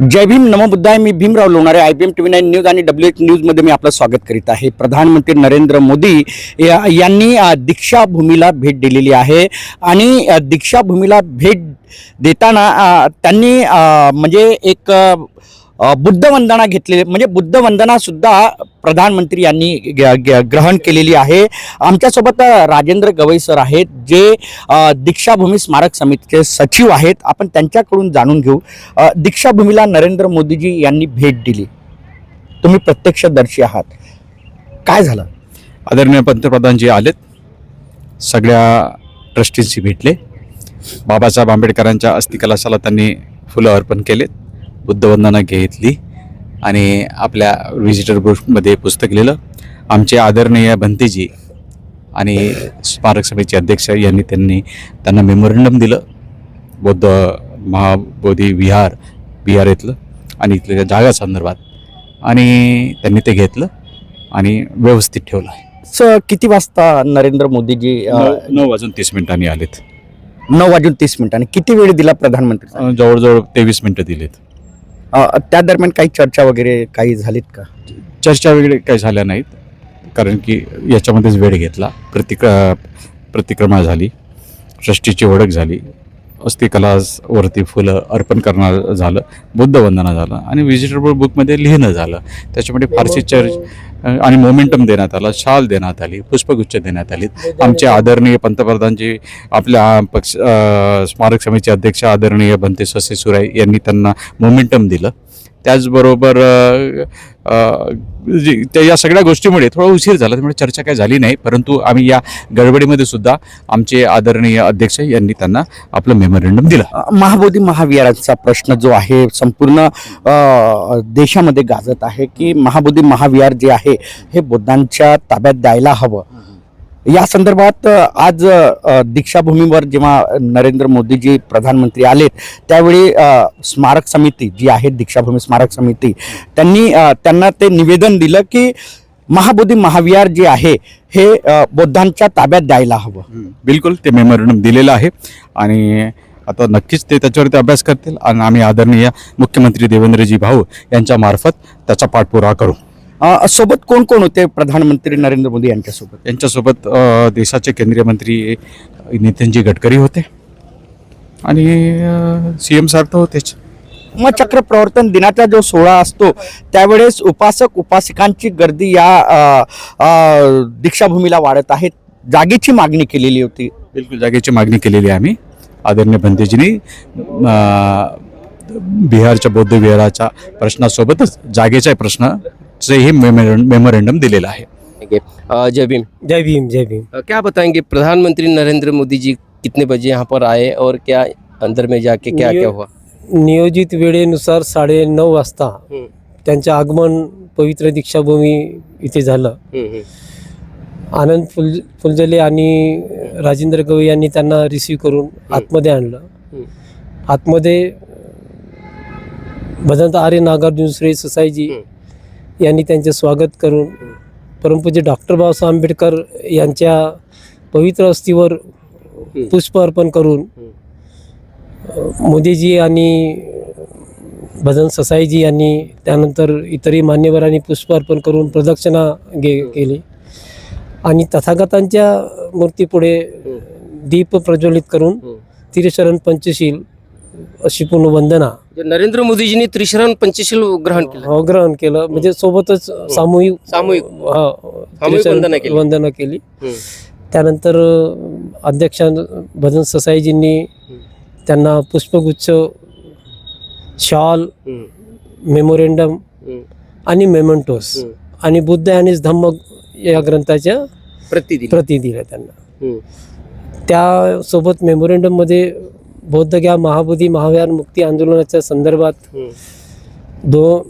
जय भीम नमबुद्धाय मी Bhimrao Lonare I B M T V nine news आणि W H न्यूजमध्ये मी आपलं स्वागत करीत आहे. प्रधानमंत्री नरेंद्र मोदी या- यांनी दीक्षाभूमीला भेट दिलेली आहे. आणि दीक्षाभूमीला भेट देताना त्यांनी म्हणजे एक बुद्ध वंदना घेतलेले घेतलेली म्हणजे बुद्धवंदना सुद्धा प्रधानमंत्री यांनी ग- ग्रहण केलेली आहे. आमच्यासोबत राजेंद्र गवई सर आहेत जे दीक्षाभूमी स्मारक समितीचे सचिव आहेत. आपण त्यांच्याकडून जाणून घेऊ. दीक्षाभूमीला नरेंद्र मोदीजी यांनी भेट दिली. तुम्ही प्रत्यक्षदर्शी आहात. काय झालं? आदरणीय पंतप्रधान जे आलेत. सगळ्या ट्रस्टींशी भेटले. बाबासाहेब आंबेडकरांच्या अस्थिकलशाला त्यांनी फुलं अर्पण केलेत. बुद्धवंदना घेतली आणि आपल्या व्हिजिटर बुकमध्ये पुस्तक लिहिलं. आमचे आदरणीय भंतेजी आणि स्मारक समितीचे अध्यक्ष यांनी त्यांनी त्यांना मेमोरंडम दिलं. बौद्ध महाबोधी विहार बिहार इथलं आणि इथल्या जागा संदर्भात. आणि त्यांनी ते घेतलं आणि व्यवस्थित ठेवलं. आहे स किती वाजता नरेंद्र मोदीजी नऊ वाजून तीस मिनिटांनी आलेत. नऊ वाजून तीस मिनिटांनी. किती वेळ दिला प्रधानमंत्री जवळजवळ तेवीस मिनिटं दिलेत. त्या दरम्यान काही चर्चा वगैरे काही झालीत का? चर्चा वगैरे काही झाल्या नाहीत. कारण की याच्यामध्येच वेळ घेतला. प्रतिक प्रतिक्रमा झाली. षष्टीची ओळख झाली. अस्थिकलावरती फुलं अर्पण करणं झालं. बुद्धवंदना झालं. आणि व्हिजिटर बुकमध्ये लिहिणं झालं. त्याच्यामध्ये फारशी चर्च आणि मोमेंटम देण्यात आला शाल देण्यात आली पुष्पगुच्छ देण्यात आली. आमचे आदरणीय पंतप्रधानजी आपल्या पक्ष स्मारक समितीचे अध्यक्ष आदरणीय बनते ससे सुराई यांनी त्यांना मोमेंटम दिलं. त्याचबरोबर या सगळ्या गोष्टीमुळे थोडा उशीर झाला त्यामुळे चर्चा काही झाली नाही. परंतु आम्ही या गडबडीमध्ये सुद्धा आमचे आदरणीय अध्यक्ष यांनी त्यांना आपलं मेमोरेंडम दिलं. महाबोधी महाविहारांचा प्रश्न जो आहे संपूर्ण देशामध्ये गाजत आहे की महाबोधी महाविहार जे आहे हे बुद्धांच्या ताब्यात द्यायला हवं. या संदर्भात आज दीक्षाभूमीवर जेव्हा नरेंद्र मोदीजी प्रधानमंत्री आलेत त्यावेळी स्मारक समिती जी आहे दीक्षाभूमी स्मारक समिती त्यांनी त्यांना ते निवेदन दिलं की महाबोधी महाविहार जे आहे हे बौद्धांच्या ताब्यात द्यायला हवं. बिलकुल ते मेमोरेंडम दिलेलं आहे आणि आता नक्कीच ते त्याच्यावरती अभ्यास करतील आणि आम्ही आदरणीय मुख्यमंत्री देवेंद्रजी भाऊ यांच्या मार्फत त्याचा पाठपुरावा करू. सोबत कोण कोण होते प्रधानमंत्री नरेंद्र मोदी यांच्यासोबत? यांच्यासोबत देशाचे केंद्रीय मंत्री नितीनजी गडकरी होते. आणि सी एम साहेब तर होतेच. मग चक्र प्रवर्तन दिनाचा जो सोहळा असतो त्यावेळेस उपासक उपासिकांची गर्दी या दीक्षाभूमीला वाढत आहे. जागेची मागणी केलेली होती. बिलकुल जागेची मागणी केलेली आहे आम्ही. आदरणीय भंतेजींनी बिहारच्या बौद्ध विहाराच्या प्रश्नासोबतच जागेच्या प्रश्नाचेही मेमोरें मेमोरेंडम दिलेलं आहे. जय भीम. जय भीम जय भीम. क्या बताएंगे प्रधानमंत्री नरेंद्र मोदी जी कितने बजे यहाँ पर आए और क्या अंदर में जाके क्या क्या हुआ? नियोजित वेळेनुसार साडे नऊ वाजता. त्यांचं आगमन पवित्र दीक्षाभूमी इथे झालं. आनंद फुल फुलझले आणि राजेंद्र गवई यांनी त्यांना रिसीव करून आतमध्ये आणलं. आतमध्ये भदंत आर्य नागार्जुन श्री ससाईजी यांनी त्यांचे स्वागत करून परमपूज्य डॉक्टर बाबासाहेब आंबेडकर यांच्या पवित्र अस्थीवर पुष्प अर्पण करून मोदीजी आणि भजन ससाईजी यांनी त्यानंतर इतरही मान्यवरांनी पुष्प अर्पण करून प्रदक्षिणा गे केली. आणि तथागतांच्या मूर्तीपुढे दीप प्रज्वलित करून तिरशरण पंचशील अशी पूर्ण वंदना जो नरेंद्र मोदीजींनी त्रिशरण पंचशील ग्रहण केलं अ, ग्रहण केलं म्हणजे सोबतच सामूहिक सामूहिक. हा, सामूहिक वंदना केली. वंदना केली. त्यानंतर अध्यक्ष भजन ससाईजींनी त्यांना पुष्पगुच्छ शॉल. मेमोरेंडम. आणि मेमेंटोस. आणि बुद्ध आणि धम्म या ग्रंथाच्या प्रतिदिन प्रती दिल्या त्यांना. त्यासोबत मेमोरेंडममध्ये बौद्धग्या महाबोधी महाविहार मुक्ती आंदोलनाच्या संदर्भात हम्म. दो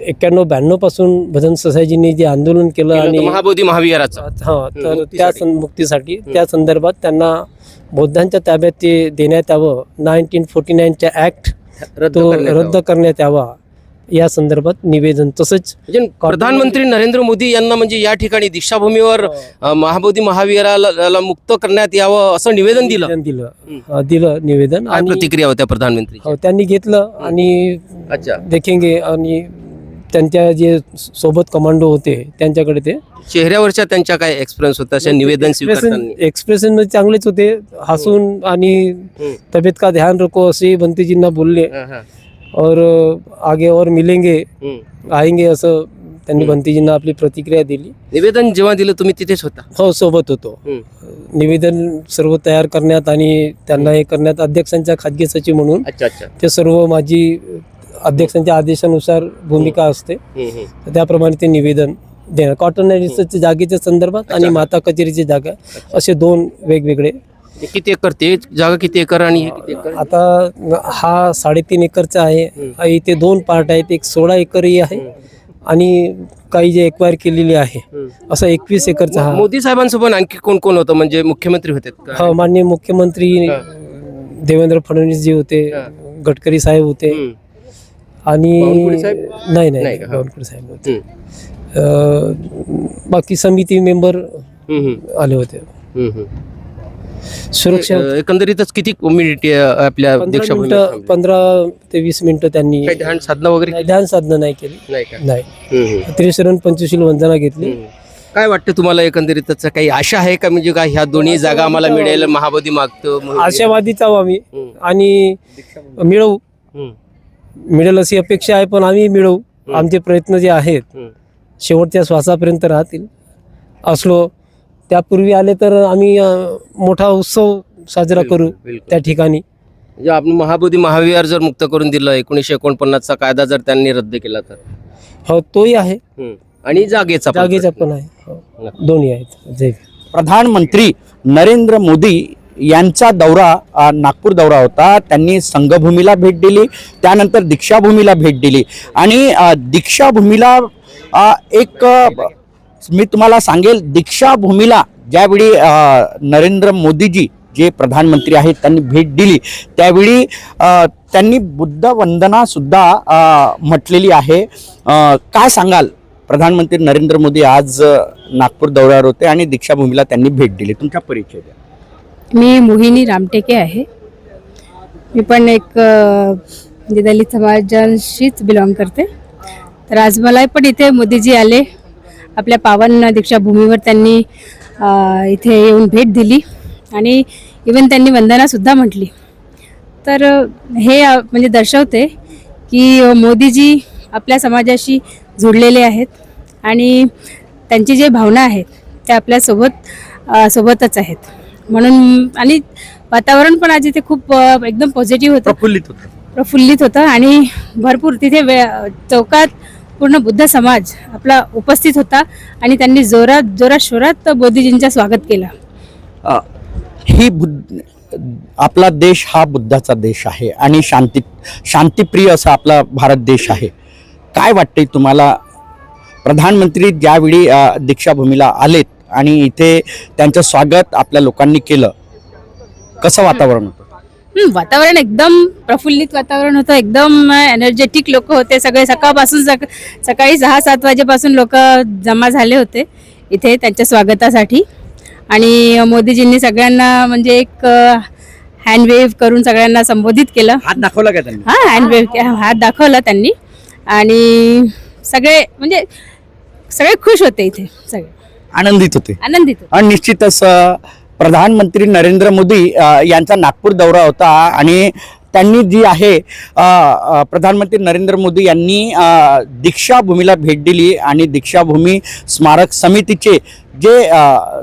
एक्क्याण्णव ब्याण्णवपासून भजन ससाईजींनी जे आंदोलन केलं आणि महाबोधी महाविहाराचा हा तर त्या मुक्तीसाठी. त्या संदर्भात त्यांना बौद्धांच्या ताब्यात ते देण्यात यावं नाईन्टीन फोर्टी नाईनच्या रद्द तो रद्द. करण्यात यावा या संदर्भात निवेदन तसंच म्हणजे प्रधानमंत्री नरेंद्र मोदी यांना म्हणजे या ठिकाणी दीक्षाभूमीवर अ, महाबोधी महावीराला मुक्त करण्यात यावं असं निवेदन दिलं. दिलं. हा, दिलं निवेदन आणि प्रतिक्रिया होत्या प्रधानमंत्री? हो, त्यांनी घेतलं आणि अच्छा. देखेंगे आणि त्यांच्या जे सोबत कमांडो होते त्यांच्याकडे ते चेहऱ्यावरच्या त्यांच्या काय एक्सपिरियन्स होता अशा निवेदन एक्सप्रेशनमध्ये चांगलेच होते हसून आणि. तब्येत का ध्यान रखो असे बंतीजींना बोलले. हा, हा. और आगे और मिलेंगे. आएंगे असं त्यांनी. बंतीजींना आपली प्रतिक्रिया दिली. निवेदन जेव्हा दिलं तुम्ही तिथेच होता? हो सोबत होतो. निवेदन सर्व तयार करण्यात आणि त्यांना हे करण्यात अध्यक्षांच्या खाजगी सचिव म्हणून अच्छा अच्छा. ते सर्व माझी अध्यक्षांच्या आदेशानुसार भूमिका असते. त्याप्रमाणे ते निवेदन देणं कॉटन रिसर्चच्या जागेच्या संदर्भात आणि. माता कचेरीची जागा असे दोन वेगवेगळे हे किती एकर ते जागा किती एकर आणि हे किती एकर आता हा साडेतीन एकरचा आहे. इथे दोन पार्ट आहेत एक सोळा एकरही आहे आणि काही जे एक्वायर केलेली आहे. असं एकवीस एकरचा हा मोदी साहेबांसोबत आणखी कोण कोण होतं म्हणजे मुख्यमंत्री होते का? हा माननीय मुख्यमंत्री. देवेंद्र फडणवीस जी होते. गडकरी साहेब होते. आणि बावनकुळे साहेब? नाही नाही नाही का? हा. बावनकुळे साहेब होते हम्म. अं, बाकी समिती मेंबर हम्म. आले होते हम्म, हम्म. सुरक्षा एकंदरीतच किती मिनिट आपल्या पंधरा दीक्षाभूमीवर मिनिटं थांबले? पंधरा ते वीस मिनिटं त्यांनी काही ध्यान साधना वगैरे ध्यान साधना नाही केली नाही का नाही हम्म, हम्म. त्रिशरण पंचशील वंदना घेतली हम्म. काय वाटतं तुम्हाला एकंदरीतच काही आशा आहे का म्हणजे काय ह्या दोन्ही जागा आम्हाला मिळेल महाबोधी मागतो म्हणून? आशावादीच आहो आम्ही हम्म. आणि मिळवू हम्म. मिळेल अशी अपेक्षा आहे पण आम्ही मिळवू आमचे प्रयत्न जे आहेत हम्म. शेवटच्या श्वासापर्यंत राहतील असलो त्यापूर्वी आले तर आम्ही अं, मोठा उत्सव साजरा करू बिलकुल. त्या ठिकाणी म्हणजे आपण महाबोधी महाविहार जर मुक्त करून दिलं एकोणीशे एकोणपन्नासचा कायदा जर त्यांनी रद्द केला तर हो तोही आहे हम्म. आणि जागेचा पण जागेचा प्रश्न. पण आहे हो. दोन्ही आहेत भीम. प्रधानमंत्री नरेंद्र मोदी यांचा दौरा अ, नागपूर दौरा होता त्यांनी संघभूमीला भेट दिली त्यानंतर दीक्षाभूमीला भेट दिली आणि अ, दीक्षाभूमीला अ, एक अ, मी तुम्हाला सांगेल दीक्षाभूमीला ज्यावेळी नरेंद्र मोदीजी जे प्रधानमंत्री आहेत त्यांनी भेट दिली त्यावेळी त्यांनी बुद्ध वंदना सुद्धा म्हटलेली आहे. काय सांगाल? प्रधानमंत्री नरेंद्र मोदी आज नागपूर दौऱ्यावर होते आणि दीक्षाभूमीला त्यांनी भेट दिली. तुमचा परिचय द्या. मी मोहिनी रामटेके आहे. मी पण एक म्हणजे दलित समाजाशीच बिलॉंग करते. तर आज मला पण इथे मोदीजी आले. आपल्या पावन दीक्षाभूमीवर त्यांनी इथे येऊन भेट दिली. आणि इवन त्यांनी वंदनासुद्धा म्हटली. तर हे म्हणजे दर्शवते की मोदीजी आपल्या समाजाशी जुडलेले आहेत. आणि त्यांची जे भावना आहेत त्या आपल्यासोबत सोबतच आहेत. म्हणून आणि वातावरण पण आज इथे खूप एकदम पॉझिटिव्ह होतं. प्रफुल्लित होतं. प्रफुल्लित होतं. आणि भरपूर तिथे वे चौकात पूर्ण बुद्ध समाज आपला उपस्थित होता आणि त्यांनी जोरात जोरात शोरात मोदीजींचं स्वागत केलं. ही बुद्ध आपला देश हा बुद्धाचा देश आहे आणि शांती शांतिप्रिय असा आपला भारत देश आहे. काय वाटते तुम्हाला? प्रधानमंत्री ज्यावेळी दीक्षाभूमीला आलेत आणि इथे त्यांचं स्वागत आपल्या लोकांनी केलं कसं वातावरण होतं? वातावरण एकदम प्रफुल्लित वातावरण होतं. एकदम एनर्जेटिक लोक होते. सगळे सकाळपासून सक सकाळी सहा सात वाजेपासून लोक जमा झाले होते. इथे त्यांच्या स्वागतासाठी. आणि मोदीजींनी सगळ्यांना म्हणजे एक हँड वेव्ह करून सगळ्यांना संबोधित केलं. हात दाखवला का त्यांनी? हा हँड वेव्ह हात दाखवला त्यांनी. आणि सगळे म्हणजे सगळे खुश होते इथे सगळे. आनंदित होते. आनंदित होते. आणि निश्चितच अ, प्रधानमंत्री नरेंद्र मोदी यांचा नागपूर दौरा होता आणि त्यांनी जी आहे प्रधानमंत्री नरेंद्र मोदी यांनी दीक्षाभूमीला भेट दिली आणि दीक्षाभूमी स्मारक समितीचे जे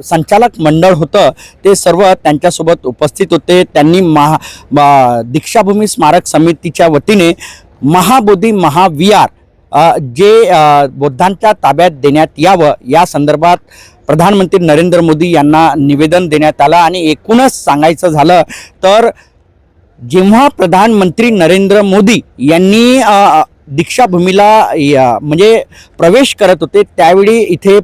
संचालक मंडळ होतं ते सर्व त्यांच्यासोबत उपस्थित होते. त्यांनी महा दीक्षाभूमी स्मारक समितीच्या वतीने महाबोधी महाविहार जे बौद्धांच्या ताब्यात देण्यात यावं या संदर्भात प्रधानमंत्री नरेंद्र मोदी यांना निवेदन देण्यात आलं आणि एकूणच सांगायचं झालं तर जेव्हा प्रधानमंत्री नरेंद्र मोदी यांनी दीक्षाभूमीला म्हणजे प्रवेश करत होते त्यावेळी इथे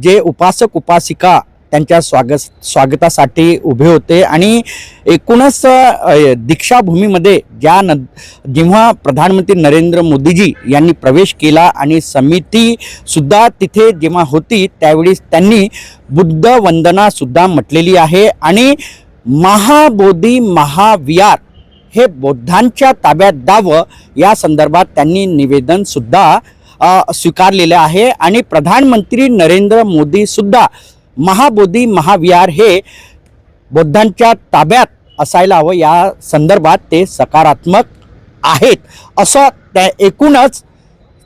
जे उपासक उपासिका त्यांच्या स्वागत स्वागतासाठी उभे होते आणि एकूणच दीक्षाभूमीमध्ये ज्या न जेव्हा प्रधानमंत्री नरेंद्र मोदीजी यांनी प्रवेश केला आणि समितीसुद्धा तिथे जेव्हा होती त्यावेळी त्यांनी बुद्ध वंदनासुद्धा म्हटलेली आहे आणि महाबोधी महाविहार हे बौद्धांच्या ताब्यात द्यावं या संदर्भात त्यांनी निवेदनसुद्धा स्वीकारलेलं आहे आणि प्रधानमंत्री नरेंद्र मोदीसुद्धा महाबोधी महाविहार हे बौद्धांच्या ताब्यात असायला हवं या संदर्भात ते सकारात्मक आहेत. असं त्या एकूणच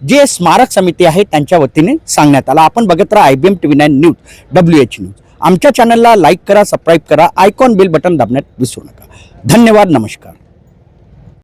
जे स्मारक समिती आहे त्यांच्या वतीने सांगण्यात आलं. आपण बघत राहा I B M T V nine news W H news. आमच्या चॅनलला लाईक करा सबस्क्राईब करा आयकॉन बिल बटन दाबण्यात विसरू नका. धन्यवाद नमस्कार.